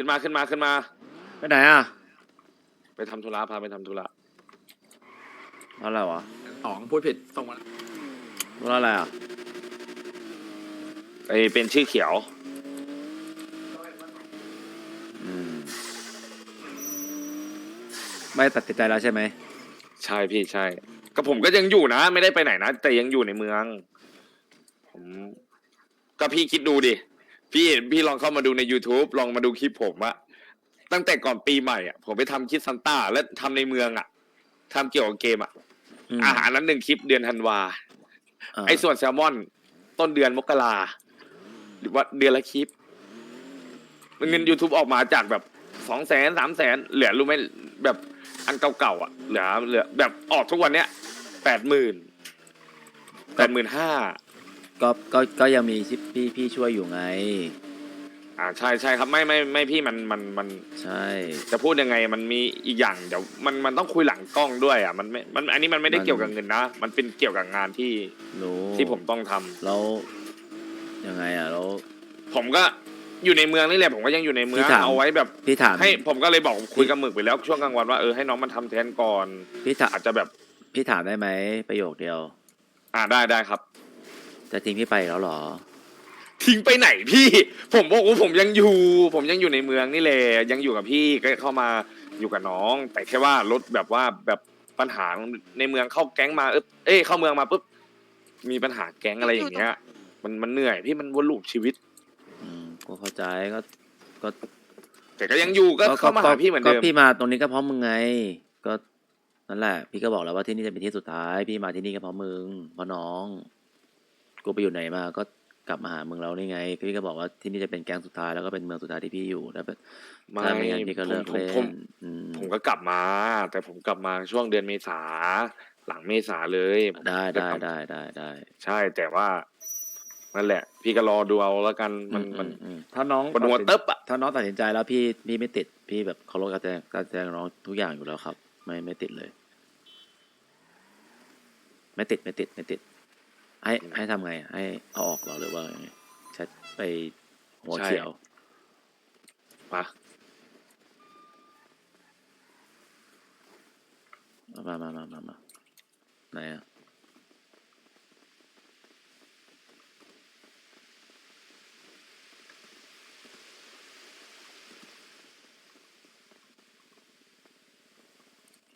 ขึ้นมาขึ้นมาขึ้นมา ไปไหนอะไปทำธุระพาไปทำธุระอะไรวะสองพูดผิดส่งมารถอะไรอะไอเป็นชื่อเขียว อืมไม่ตัดสินใจแล้วใช่ไหมใช่พี่ใช่ก็ผมก็ยังอยู่นะ ไม่ได้ไปไหนนะ แต่ยังอยู่ในเมือง ผม ก็พี่คิดดูดิ พี่พี่ลองเข้ามาดูใน YouTube ลองมาดูคลิปผมอะตั้งแต่ก่อนปีใหม่อะผมไปทำคลิปซันต้า และทำในเมืองอะทำเกี่ยวกับเกมอะมอาหารนั้นหนึ่งคลิปเดือนธันวาาไอ้ส่วนแซลมอน ต้นเดือนมกราหรือว่าเดือนละคลิปเงิน YouTube ออกมาจากแบบสองแสนสามแสนเหลือรู้ไหมแบบอันเก่าๆอะเหลือเหลือแบบออกทุกวันเนี้ยแปดหมื่นแปดหมื่นห้า ก็ก็ก็ยังมีที่พี่พี่ช่วยอยู่ไง อ่าใช่ใช่ครับไม่ไม่ไม่พี่มันมันมันใช่ จะพูดยังไงมันมีอีกอย่างเดี๋ยวมันมันต้องคุยหลังกล้องด้วยอะมันไม่มันอันนี้มันไม่ได้เกี่ยวกับเงินนะ มันเป็นเกี่ยวกับงานที่รู้ที่ผมต้องทำแล้วยังไงอะแล้ว ผมก็อยู่ในเมืองนี่แหละผมก็ยังอยู่ในเมืองพี่ถาม เอาไว้แบบ พี่ถาม ให้ผมก็เลยบอกคุยกับหมึกไปแล้วช่วงกลางวันว่าเออให้น้องมันทำแทนก่อนพี่ถามอาจจะแบบพี่ถามได้ไหมประโยคเดียว อ่าได้ได้ครับ จะทิ้งพี่ไปอีกแล้วเหรอ ทิ้งไปไหนพี่ ผมบอกว่าผมยังอยู่ ผมยังอยู่ในเมืองนี่แหละยังอยู่กับพี่ก็เข้ามาอยู่กับน้อง แต่แค่ว่ารถแบบว่าแบบปัญหาในเมืองเข้าแก๊งมาเอยเอ้ยเข้าเมืองมาปุ๊บมีปัญหาแก๊งอะไรอย่างเงี้ย มันมันเหนื่อยพี่มันวนลูปชีวิต อืมก็เข้าใจก็ก็แต่ก็ยังอยู่ก็เข้ามาหาพี่เหมือนเดิมก็พี่มาตรงนี้ก็เพราะมึงไง ก็นั่นแหละ พี่ก็บอกแล้วว่าที่นี่จะเป็นที่สุดท้าย พี่มาที่นี่ก็เพราะมึงเพราะน้อง กูไปอยู่ไหนมาก็กลับมาหามึงแล้วนี่ไงพี่ก็บอกว่าที่นี่จะเป็นแก๊งสุดท้ายแล้วก็เป็นเมืองสุดท้ายที่พี่อยู่แล้วไม่ถ้าไม่งั้นพี่ก็เลิกผมเล่ผมนอืมผมก็กลับมา แต่ผมกลับมาช่วงเดือนเมษาหลังเมษาเลยผมได้ก็ได้กลับได้ได้ได้ใช่แต่ว่านั่นแหละ พี่ก็รอดูเอาแล้วกันมันมันอือืถ้าน้องมันหัวตัดสินเติบอะถ้าน้องตัดสินใจแล้วพี่พี่ไม่ติด พี่แบบเคารพการแสดงการแสดงน้องทุกอย่างอยู่แล้วครับ ไม่ไม่ติดเลย ไม่ติดไม่ติดไม่ติด ให้ให้ทำไงให้เอาออกเหรอหรือว่าไงแชทไปหัวเขียวมามามามามามาไหนอะ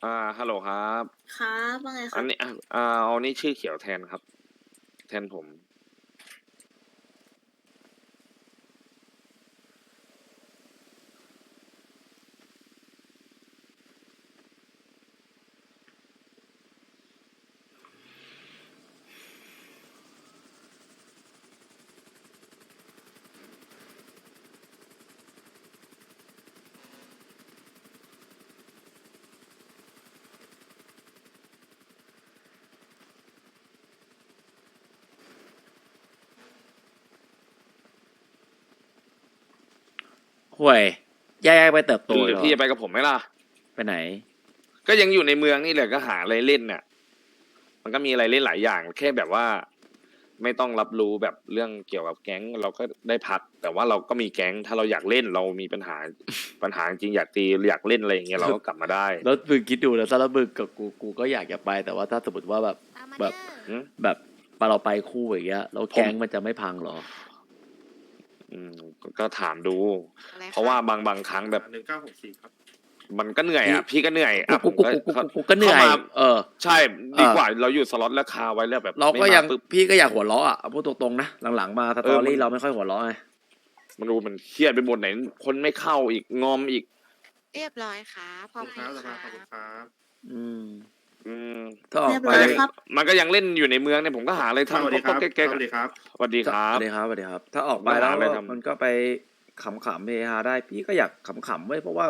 อ่าฮัลโหลครับ ครับว่าไงคอัรันบนี้อะอ่าเอานี่ชื่อเขียวแทนครับแทนผม ห่วยแยกไปเติบโตหรือเหรอพี่จะไปกับผมไหมล่ะ ไปไหน ก็ยังอยู่ในเมืองนี่แหละก็หาอะไรเล่นเนี่ยมันก็มีอะไรเล่นหลายอย่าง แค่แบบว่า ไม่ต้องรับรู้แบบเรื่องเกี่ยวกับแก๊งเราก็ได้พัก แต่ว่าเราก็มีแก๊งถ้าเราอยากเล่นเรามีปัญหาปัญหาจริงอยากตีอยากเล่นอะไรอย่างเงี้ยเราก็กลับมาได้แล้วมึงคิดดูแล้วถ้าแล้วมึงกับกูกูก็อยากจะไป แต่ว่าถ้าสมมติว่าแบบแบบอืมแบบเราไปคู่อย่างเงี้ยแล้วแก๊งมันจะไม่พังเหรอ อืมก็ก็ถามดู อะไรเพราะว่าบางบางครั้งแบบ หนึ่งเก้าหกสี่ครับ มันก็เหนื่อยอะพี่ก็เหนื่อยอะกูกูกูกูกูกูก็เหนื่อยข้ามา เออ ใช่ดีกว่าเราอยู่สล็อตแล้วคาไว้แล้วแบบเราก็ไม่ยังมาปุ๊บพี่ก็อยากหัวเราะอะเอาพูดตรงๆนะหลังๆมาสตอเออมัรี่นเราไม่ค่อยหัวเราะไงมันดูมันเครียดไปหมดไหน คนไม่เข้าอีกงอมอีก เรียบร้อยครับขอบคุณครับคขอบคุณรับครับ อืม อืมถ้าออกเรียบไปร้อยมันยังครับ มันก็ยังเล่นอยู่ในเมืองเนี่ยผมก็หาอะไรสวัสทำดีคก็รับแก๊กสวัสดีครับๆสวัสดีครัสบ วัสดีครับสวัสดีครับ ถ้าออกไปมาหาแล้วอะไรทำ มันก็ไปขำๆเฮฮาได้ พี่ก็อยากขำๆไว้ยเพราะว่า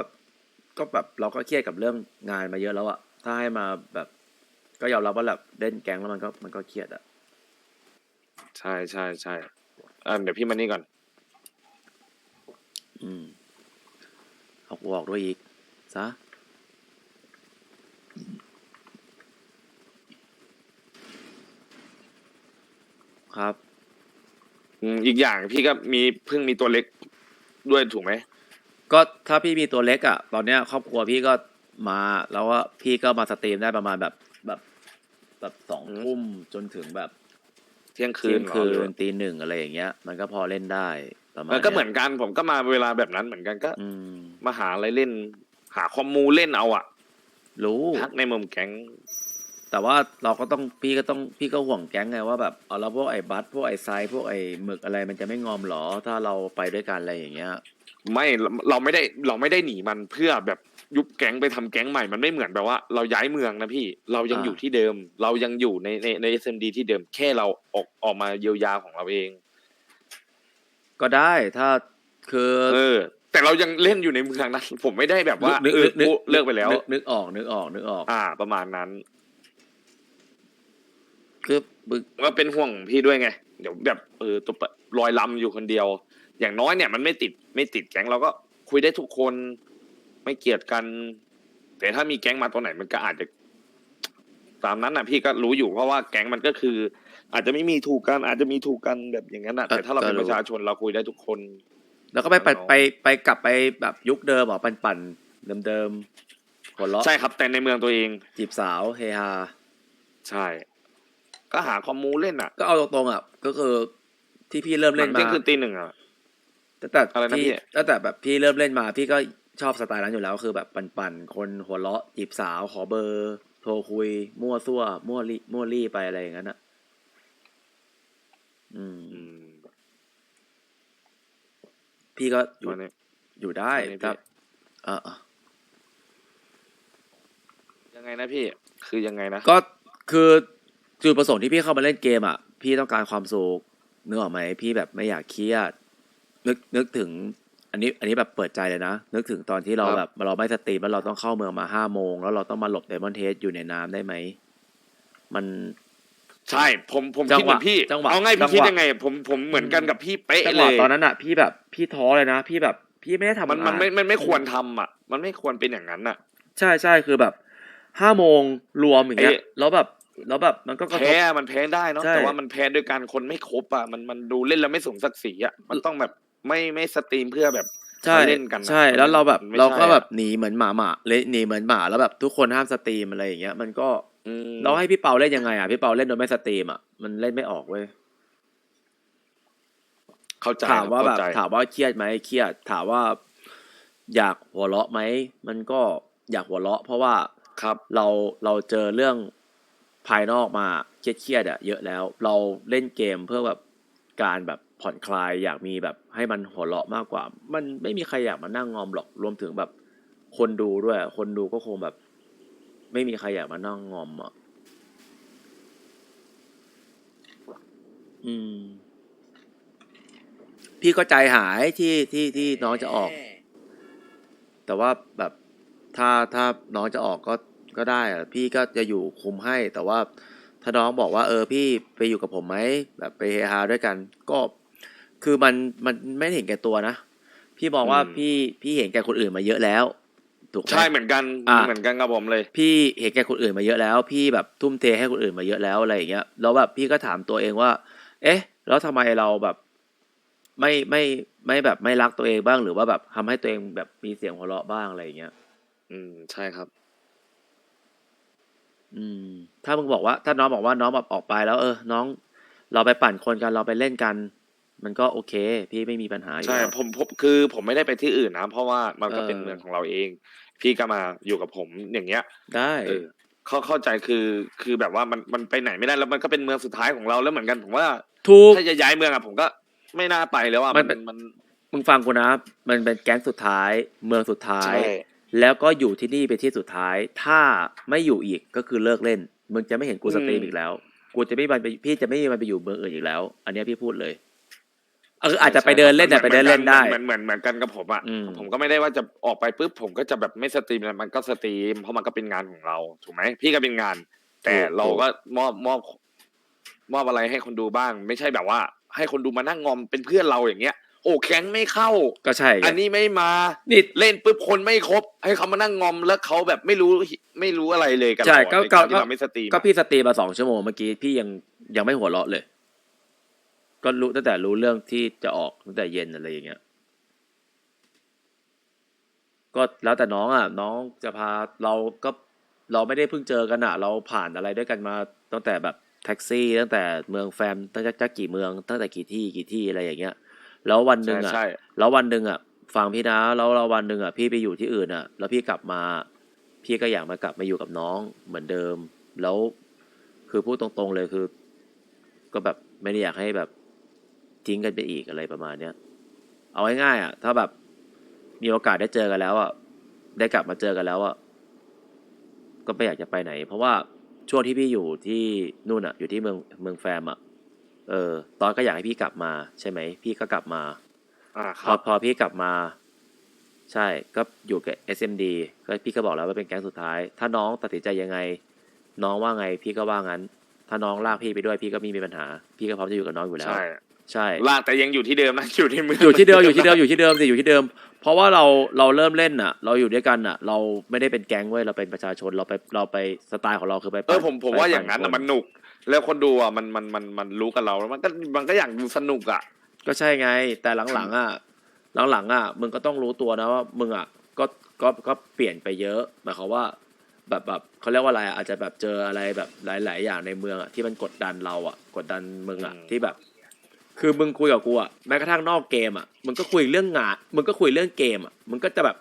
ก็แบบเราก็เครียดกับเรื่องงานมาเยอะแล้วอะถ้าให้มาแบบ ก็ยอมรับว่าแบบเล่นแก๊งแล้วมันก็มันก็เครียดอะใช่ใช่ใช่อ่าเดี๋ยวพี่มานี่ก่อน อืมเอากูออกด้วยอีกซะ ครับอืมอีกอย่างพี่ก็มีเพิ่งมีตัวเล็กด้วยถูกไหมก็ถ้าพี่มีตัวเล็กอะตอนเนี้ยครอบครัวพี่ก็มาแล้วก็พี่ก็มาสตรีมได้ประมาณแบบแบบแบบสองอืมทุ่มจนถึงแบบเที่ยงคืเที่นยงเหรอคืหรือนตีหนึ่งอะไรอย่างเงี้ย มันก็พอเล่นได้ประมาณมันก็เหมืยอนกัน ผมก็มาเวลาแบบนั้นเหมือนกันก็ อืม มาหาอะไรเล่น หาคอมมูเล่นเอาอะรู้ ทักในมุมแก๊ง แต่ว่าเราก็ต้องพี่ก็ต้องพี่ก็ห่วงแก๊งไงว่าแบบเอาแล้วพวกไอ้บัสพวกไอ้ไซด์พวกไอ้หมึกอะไรมันจะไม่งอมหรอถ้าเราไปด้วยกันอะไรอย่างเงี้ย ไม่เราเราไม่ได้เราไม่ได้หนีมันเพื่อแบบยุบแก๊งไปทำแก๊งใหม่มันไม่เหมือนแบบว่า เราย้ายเมืองนะพี่เรายังอ่า อยู่ที่เดิม เรายังอยู่ในในใน SMD ที่เดิมแค่เราออกออกมาเยียวยาของเราเอง ก็ได้ถ้าคือ เออ แต่เรายังเล่นอยู่ในเมืองนะผมไม่ได้แบบว่านึกเออนึกกูเลิกไปแล้ว นึนึกออกนึกออกนึกออก อ่า ประมาณนั้น คือบึกก็เป็นห่วงพี่ด้วยไง เดี๋ยวแบบเออตัวลอยลำอยู่คนเดียว อย่างน้อยเนี่ยมันไม่ติดไม่ติดแก๊งเราก็คุยได้ทุกคนไม่เกลียดกัน แต่ถ้ามีแก๊งมาตัวไหนมันก็อาจจะ ตามนั้นน่ะพี่ก็รู้อยู่เพราะว่าแก๊งมันก็คือ อาจจะไม่มีถูกกัน อาจจะมีถูกกันแบบอย่างนั้นน่ะแต่ถ้าเราเป็นประชาชนเราคุยได้ทุกคน แล้วก็ไปไปน้องไปไปกลับไปแบบยุคเดิมเหรอปั่นปั่นเดิมเดิมๆหัวเราะใช่ครับแต่ในเมืองตัวเอง จีบสาวเฮฮาใช่ ก็หาคอมมูเล่นอะ ก็เอาตรงๆอะก็คือที่พี่เริ่มหลัเล่งนเที่ยมางคืนตีหนึ่งอะตั้งแต่อะไรนะพี่พี่ตั้งแต่แบบพี่เริ่มเล่นมา พี่ก็ชอบสไตล์นั้นอยู่แล้วคือแบบปั่นปั่นคนหัวเราะจีบสาวขอเบอร์ โทรคุย มั่วซั่ว มั่วลี่มั่วลี่ไปอะไรอย่างนั้นอะอืมอืมพี่ก็อยู่วันนี้อยู่ได้อันนี้พี่ครับเออเออยังไงนะพี่ คือยังไงนะ ก็คือ จุดประสงค์ที่พี่เข้ามาเล่นเกมอะ พี่ต้องการความสุขนึกออกไหมพี่แบบไม่อยากเครียด นึกนึกถึง อันนี้ อันนี้แบบเปิดใจเลยนะ นึกถึงตอนที่เราครับ แบบเราไม่สตรีมแล้วเราต้องเข้าเมืองมาห้าโมงแล้วเราต้องมาหลบไดมอนเทสอยู่ในน้ำได้ไหมมัน ใช่ผมผมจัคิดงหเหมืวะอนพี่ จังหวะเอาง่ายจัพี่งหวะ คิดยังไง ผมผมเหมือนกันกับพี่เป๊ะจังหเลวะย ตอนนั้นอะ พี่แบบพี่ท้อเลยนะ พี่แบบพี่ไม่ได้ทำมันมันงา ไม่มันไม่ควรทำอะ มันไม่ควรเป็นอย่างนั้นอะ ใช่ใช่คือแบบห้าโมงรวมอย่างเงี้ยเอ๊ะแล้วแบบ แล้วแบบมันก็กระทบ แพ้มันแพ้ได้เนาะใช่ แต่ว่ามันแพ้ด้วยการคนไม่ครบอะมันมันดูเล่นแล้วไม่สมศักดิ์ศรีอะมันต้องแบบไม่ไม่สตรีมเพื่อแบบใช่มาเล่นกันอะใช่แล้วเราแบบมันไม่เราก็ใช่อะแบบหนีเหมือนหมาหมาเลยหนีเหมือนหมาแล้วแบบทุกคนห้ามสตรีมอะไรอย่างเงี้ยมันก็อืมเราให้พี่เปาเล่นยังไงอะพี่เปาเล่นโดยไม่สตรีมอะมันเล่นไม่ออกเว้ยเข้าใจถามว่าแบบเข้ใจถามว่าเครียดไหมเครียดถามว่า อยากหัวเราะไหมมันก็อยากหัวเราะ เพราะว่า ครับ เราเราเจอเรื่อง ภายนอกมาเครียดๆอะเยอะแล้ว เราเล่นเกมเพื่อแบบการแบบผ่อนคลายอยากมีแบบให้มันหัวเราะมากกว่า มันไม่มีใครอยากมานั่งงอมหรอกรวมถึงแบบ คนดูด้วย คนดูก็คงแบบ ไม่มีใครอยากมานั่งงอมอะอืม พี่ก็ใจหายที่ที่ที่น้องจะออก แต่ว่าแบบถ้าถ้าน้องจะออกก็ ก็ได้อะพี่ก็จะอยู่คุมให้ แต่ว่าถ้าน้องบอกว่าเออพี่ไปอยู่กับผมไหมแบบไปเฮฮาด้วยกันก็คือมันมันไม่เห็นแก่ตัวนะ พี่มองว่าอืม พี่พี่เห็นแก่คนอื่นมาเยอะแล้วถูกไหม ใช่เหมือนกันอะ เหมือนกันกับผมเลย พี่เห็นแก่คนอื่นมาเยอะแล้ว พี่แบบทุ่มเทให้คนอื่นมาเยอะแล้วอะไรอย่างเงี้ยแล้วแบบพี่ก็ถามตัวเองว่า เอ๊ะ แล้วทำไมเราแบบไม่ไม่ไม่แบบไม่รักตัวเองบ้างหรือว่าแบบทำให้ตัวเองแบบมีเสียงหัวเราะบ้างอะไรอย่างเงี้ย อืมใช่ครับ อืม ถ้ามึงบอกว่า ถ้าน้องบอกว่าน้องแบบออกไปแล้ว เออ น้อง เราไปปั่นคนกันเราไปเล่นกัน มันก็โอเค พี่ไม่มีปัญหาอยู่ใช่แล้ว ผมผมคือผมไม่ได้ไปที่อื่นนะ เพราะว่ามันก็เป็นเออ เมืองของเราเอง พี่ก็มาอยู่กับผมอย่างเงี้ยได้ เออเข้าเข้าใจคือคือแบบว่ามันมันไปไหนไม่ได้แล้วมันก็เป็นเมืองสุดท้ายของเราแล้วเหมือนกันผมว่าถูก ถ้าจะย้ายเมืองอะผมก็ไม่น่าไปแล้วอะมัมันนเป็น มันมึงฟังกูนะ มันเป็นแก๊งสุดท้าย เมืองสุดท้าย ใช่ แล้วก็อยู่ที่นี่เป็นที่สุดท้าย ถ้าไม่อยู่อีกก็คือเลิกเล่น มึงจะไม่เห็นกูสตรีมอีกแล้ว กูจะไม่มันไปพี่จะไม่มีมันไปอยู่เมืองอื่นอีกแล้ว อันเนี้ยพี่พูดเลยเอออาจจะไปเดินเล่นแต่ะไปเดินเล่นได้ เหมือนเหมือนเหมือนกันกับผมอะอืม ผมก็ไม่ได้ว่าจะออกไปปุ๊บผมก็จะแบบไม่สตรีมแล้วมันก็สตรีมเพราะมันก็เป็นงานของเราถูกไหมพี่ก็เป็นงาน แต่เราก็มอบมอบมอบอะไรให้คนดูบ้าง ไม่ใช่แบบว่า ให้คนดูมานั่งงอมเป็นเพื่อนเราอย่างเงี้ย โอ้แข้งไม่เข้า ก็ใช่ไงอันนี้ไม่มานี่เล่นปุ๊บคนไม่ครบ ให้เขามานั่งงอมแล้วเขาแบบไม่รู้ไม่รู้อะไรเลยกับใช่เราอะก็ในการที่ก็เราไม่สตรีมก็อะพี่สตรีมมาสองชั่วโมงเมื่อกี้พี่ยังยังไม่หัวเราะเลย ก็รู้ตั้งแต่รู้เรื่องที่จะออกตั้งแต่เย็นอะไรอย่างเงี้ย ก็แล้วแต่น้องอะ น้องจะพาเราก็เราไม่ได้เพิ่งเจอกันอะ เราผ่านอะไรด้วยกันมาตั้งแต่แบบแท็กซี่ ตั้งแต่เมืองแฟมตั้งแต่จะกี่เมือง ตั้งแต่กี่ที่กี่ที่อะไรอย่างเงี้ย แล้ววันหนึ่งใช่อะใช่ แล้ววันหนึ่งอะฟังพี่นะแล้วเราวันหนึ่งอะพี่ไปอยู่ที่อื่นอะ แล้วพี่กลับมา พี่ก็อยากมากลับมาอยู่กับน้องเหมือนเดิม แล้วคือพูดตรงๆเลยคือ ก็แบบไม่ได้อยากให้แบบทิ้งกันไปอีกอะไรประมาณเนี้ยเอาง่ายๆอะ ถ้าแบบมีโอกาสได้เจอกันแล้วอะได้กลับมาเจอกันแล้วอะก็ไม่อยากจะไปไหน เพราะว่าช่วงที่พี่อยู่ที่นู่นอะ อยู่ที่เมืองเมืองแฟมอะ เออ ตอนก็อยากให้พี่กลับมา ใช่ไหม พี่ก็กลับมา อ่าคพอรับ พอพี่กลับมา ใช่ ก็อยู่กับ SMD ก็พี่ก็บอกแล้วว่าเป็นแก๊งสุดท้าย ถ้าน้องตัดสินใจยังไง น้องว่าไงพี่ก็ว่างั้น ถ้าน้องลากพี่ไปด้วยพี่ก็ไมมีปัญหา พี่ก็พร้อมจะอยู่กับน้องอยู่แล้ว ใช่ ใช่ลากแต่ยังอยู่ที่เดิมนะอยู่ที่เมืองอยู่ที่เดิมอยู่ที่เดิมอยู่ที่เดิมสิอยู่ที่เดิม เพราะว่าเราเราเริ่มเล่นอะ เราอยู่ด้วยกันอะ เราไม่ได้เป็นแก๊งเว้ยเราเป็นประชาชนเราไปเราไปสไตล์ของเราคือไปเออผมผมไปว่าอย่างนั้นปั่อะมันหนุก แล้วคนดูอะมันมันมันมันรู้กับเราแล้วมันก็มันก็อยากดูสนุกอะ ก็ใช่ไง แต่หลังๆอะหลังๆอะมึงก็ต้องรู้ตัวนะว่ามึงอะก็ก็ก็เปลี่ยนไปเยอะหมายความว่าแบบแบบเขาเรียกว่าอะไรอะอาจจะแบบเจออะไรแบบหลาย ๆ อย่างในเมืองอะที่มันกดดันเราอะกดดันมึงอะอืมที่แบบ คือมึงคุยกับกูอะแม้กระทั่งนอกเกมอะมึงก็คุยเรื่องงานมึงก็คุยเรื่องเกมอะมึงก็จะแบบ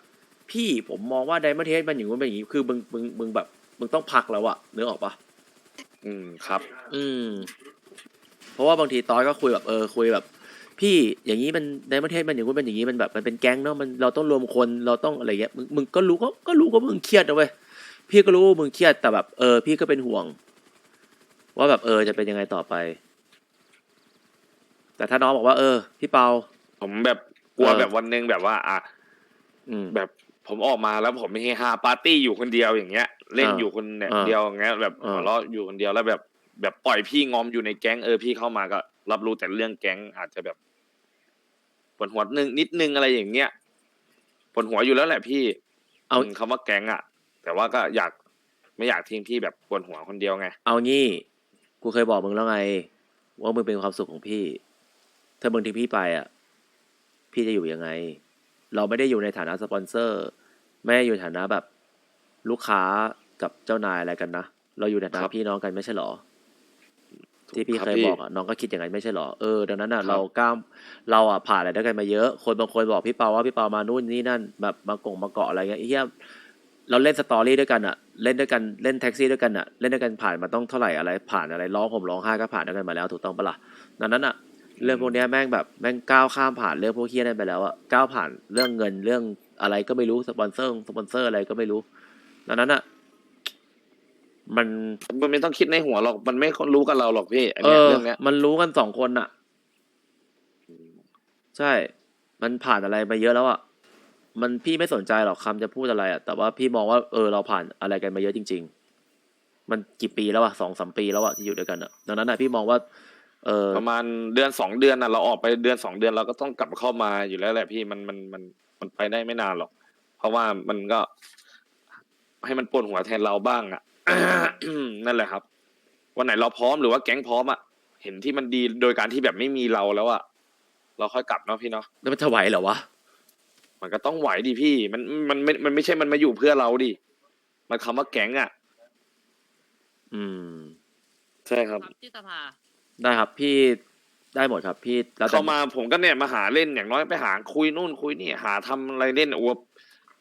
พี่ผมมองว่าไดมอนเทสมันอย่างงู้นเป็นอย่างนี้คือมึงมึงมึงแบบมึงต้องพักแล้วอะนึกออกปะอืมครับ อืม เพราะว่าบางทีตอยก็คุยแบบเออคุยแบบ พี่อย่างนี้มันในประเทศมันอย่างนู้นเป็นอย่างนี้มันแบบมันเป็นแก๊งเนาะมันเราต้องรวมคนเราต้องอะไรเงี้ยมึงมึงก็รู้ก็ก็รู้ว่ามึงเครียดนะเว้ยพี่ก็รู้ว่ามึงเครียดแต่แบบ เออ พี่ก็เป็นห่วง ว่าแบบเออจะเป็นยังไงต่อไป แต่ถ้าน้องบอกว่าเออ พี่เปา ผมแบบกลัวเออ แบบวันหนึงแบบว่า อะอืม แบบผมออกมาแล้วผมไม่เฮฮาปาร์ตี้อยู่คนเดียวอย่างเงี้ย เล่นอ่าอยู่คนเนี่ยอ่าเดียวอย่างเงี้ยแบบอ่า หัวเราะอยู่คนเดียวแล้วแบบ แบบปล่อยพี่งอมอยู่ในแก๊งเออพี่เข้ามาก็ รับรู้แต่เรื่องแก๊งอาจจะแบบปวดหัวนึงนิดนึงอะไรอย่างเงี้ยปวดหัวอยู่แล้วแหละพี่เอา มคำว่าแก๊งอะแต่ว่าก็อยากไม่อยากทิ้งพี่แบบปวดหัวคนเดียวไง เอางี้ กูเคยบอกมึงแล้วไง ว่ามึงเป็นความสุขของพี่ ถ้ามึงทิ้งพี่ไปอะ พี่จะอยู่ยังไง เราไม่ได้อยู่ในฐานะสปอนเซอร์ ไม่ได้อยู่ในฐานะแบบลูกค้ากับเจ้านายอะไรกันนะ เราอยู่ในฐาครันะบพี่น้องกันไม่ใช่หรอ ที่พี่ครับเคยพี่บอกอะน้องก็คิดอย่างนั้นไม่ใช่หรอเออดังนั้นอะครับเรากล้ามเราอะผ่านอะไรด้วยกันมาเยอะ คนบางคนบอกพี่เปาว่าพี่เปามานู่นนี่นั่นแบบมากงมาเกาะอะไรเงี้ยไอ้เหี้ยเราเล่นสตอรี่ด้วยกันอะ เล่นด้วยกันเล่นแท็กซี่ด้วยกันอะเล่นด้วยกันผ่านมาต้องเท่าไหร่อะไรผ่านอะไรร้องผมร้องไห้ก็ผ่านด้วยกันมาแล้วถูกต้องปะล่ะดังนั้นอะ เรื่องพวกเนี้ยแม่งแบบแม่งก้าวข้ามผ่านเรื่องพวกเฮี้ยนั่นไปแล้วอะก้าวผ่านเรื่องเงินเรื่องอะไรก็ไม่รู้สปอนเซอร์สปอนเซอร์อะไรก็ไม่รู้ดังนั้นอะมันมันไม่ต้องคิดในหัวหรอก มันไม่รู้กับเราหรอกพี่อันเอเนี้ยอเรื่องเนี้ยมันรู้กันสองคนอะใช่ มันผ่านอะไรมาเยอะแล้วอะมันพี่ไม่สนใจหรอกคำจะพูดอะไรอะแต่ว่าพี่มองว่าเออเราผ่านอะไรกันมาเยอะจริง ๆ มันกี่ปีแล้วอะสองสามปีแล้วอะที่อยู่ด้วยกันอะดังนั้นอะพี่มองว่า เออประมาณเดือนสองเดือนน่ะเราออกไปเดือนสองเดือนเราก็ต้องกลับเข้ามาอยู่แล้วแหละพี่มันมันมันมันไปได้ไม่นานหรอก เพราะว่ามันก็ ให้มันปวดหัวแทนเราบ้างอะนั่นแหละครับ วันไหนเราพร้อมหรือว่าแก๊งพร้อมอะเห็นที่มันดีโดยการที่แบบไม่มีเราแล้วอะเราค่อยกลับเนาะพี่เนาะแล้วมันจะไหวเหรอวะมันก็ต้องไหวดิพี่มันมันไม่มันไม่ใช่มันมาอยู่เพื่อเราดิมันคำว่าแก๊งอะ อืม ใช่ครับที่สภา ได้ครับพี่ได้หมดครับพี่แล้วแต่ เข้ามาผมก็เนี่ยมาหาเล่นอย่างน้อยไปหาคุยนู่นคุยนี่หาทำอะไรเล่นอวบ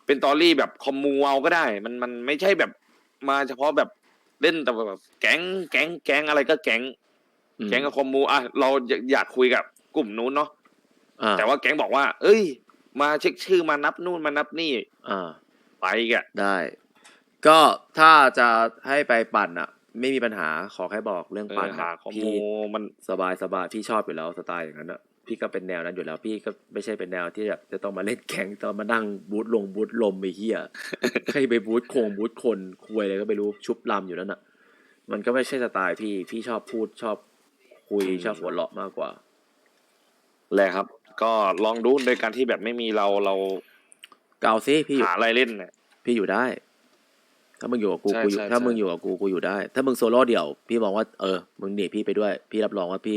เป็นตอรี่แบบคอมมูเอาก็ได้ มันมันไม่ใช่แบบมาเฉพาะแบบเล่นแต่แบบแก๊งแก๊งแก๊งอะไรก็แก๊งอืมแก๊งกับคอมมูอะเราอยากอยากคุยกับกลุ่มนู้นเนาะอ่าแต่ว่าแก๊งบอกว่า เอ้ย มาเช็คชื่อมานับนู่นมานับนี่อ่า ไปอีกอะได้ ก็ถ้าจะให้ไปปั่นอะ ไม่มีปัญหาขอแค่บอกเรื่องเอปั่นออะหาคอมพี่มูมันสบายสบายพี่ชอบอยู่แล้วสไตล์อย่างนั้นอะพี่ก็เป็นแนวนั้นอยู่แล้ว พี่ก็ไม่ใช่เป็นแนวที่แบบจะต้องมาเล่นแข่งต้องมานั่งบูทลงบูทลมไอ้เหี้ยใครไปบูทโคงบูทคนคุยอะไรก็ไม่รู้ชุบลำอยู่นั่นอะมันก็ไม่ใช่สไตล์พี่พี่ชอบพูดชอบคุยชอบหัวเราะมากกว่าแหละครับ ก็ลองดูโดยการที่แบบไม่มีเราเราเกาซิพี่อยู่หาอะไรเล่นเนี่ยพี่อยู่ได้ ถ้ามึงอยู่กับกูใช่กูอยู่ใช่ถ้าใช่ มึงอยู่กับกูกูอยู่ได้ ถ้ามึงโซโล่เดี่ยว พี่มองว่าเออมึงหนีพี่ไปด้วย พี่รับรองว่าพี่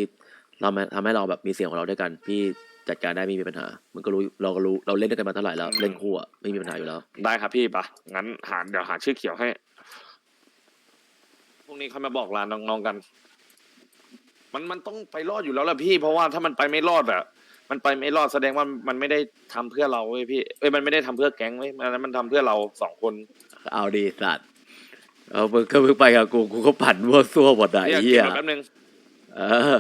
เรามาทำให้เราแบบมีเสียงของเราด้วยกัน พี่จัดการได้ไม่มีปัญหา มึงก็รู้เราก็รู้เราเล่นด้วยกันมาเท่าไหร่แล้วเล่นคู่อะไม่มีปัญหาอยู่แล้ว ได้ครับพี่ปะงั้นหาเดี๋ยวหาชื่อเขียวให้พรุ่งนี้เขามาบอกลาน้องๆกัน มันมันต้องไปรอดอยู่แล้วล่ะพี่ เพราะว่าถ้ามันไปไม่รอดอะมันไปไม่รอดแสดงว่ามันไม่ได้ทำเพื่อเราเว้ยพี่เอ้ยมันไม่ได้ทำเพื่อแก๊งเว้ยมันมันทำเพื่อเราสองคน เอาดีสัตว์เอามึงก็มึงไปกับกูกูก็ปั่นมั่วซั่วหมดอะไอ้เนี่ยเหี้ยเก็บไว้แป๊บนึงเออ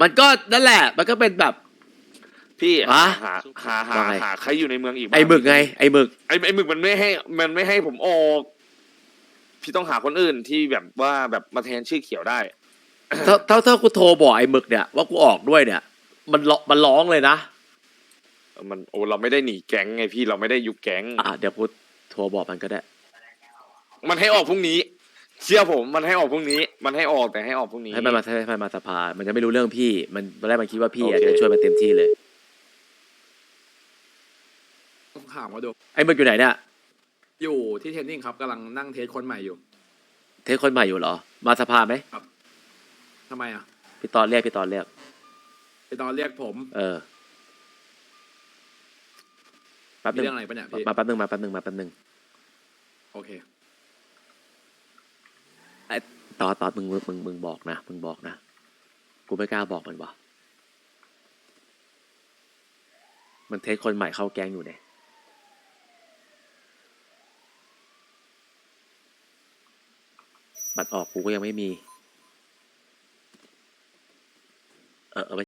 มันก็นั่นแหละ มันก็เป็นแบบ พี่ฮะหาหาหาว่าไง หาใครอยู่ในเมืองอีกบ้างไอ้หมึกไง ไอ้หมึก ไอ้ไอ้หมึกมันไม่ให้ มันไม่ให้ผมออก พี่ต้องหาคนอื่นที่แบบว่าแบบมาแทนชื่อเขียวได้ ถ้าถ้าถ้ากูโทรบอกไอ้หมึกเนี่ยว่ากูออกด้วยเนี่ย มันร้องมันร้องเลยนะมันโอ้เราไม่ได้หนีแก๊งไงพี่เราไม่ได้ยุบแก๊ง อะเดี๋ยวกูโทรบอกมันก็ได้ มันให้ออกพรุ่งนี้ เชื่อผมมันให้ออกพรุ่งนี้ มันให้ออกแต่ให้ออกพรุ่งนี้ ให้มันมาให้มันมาสภา มันจะไม่รู้เรื่องพี่ มันตอนแรกมันคิดว่าพี่อะโอเค จะช่วยมันเต็มที่เลยต้องถามว่าดูไอ้หมึกอยู่ไหนเนี่ยอยู่ที่เทรนนิ่งครับกำลังนั่งเทสคนใหม่อยู่ เทสคนใหม่อยู่เหรอ มาสภาไหม ทำไมอะพี่ตอนเรียกพี่ตอนเรียก ไปตอนเรียกผมเออแป๊บมีนึงเรื่องอะไรปะเนี่ยพี่มาแป๊บนึงมาแป๊บนึงมาแป๊บนึงโอเค ตอนตอนมึงมึงมึงมึงบอกนะมึงบอกนะกูไม่กล้าบอกมันวะมันเทสคนใหม่เข้าแก๊งอยู่เนี่ยบัตรออกกูก็ยังไม่มี Uh, avec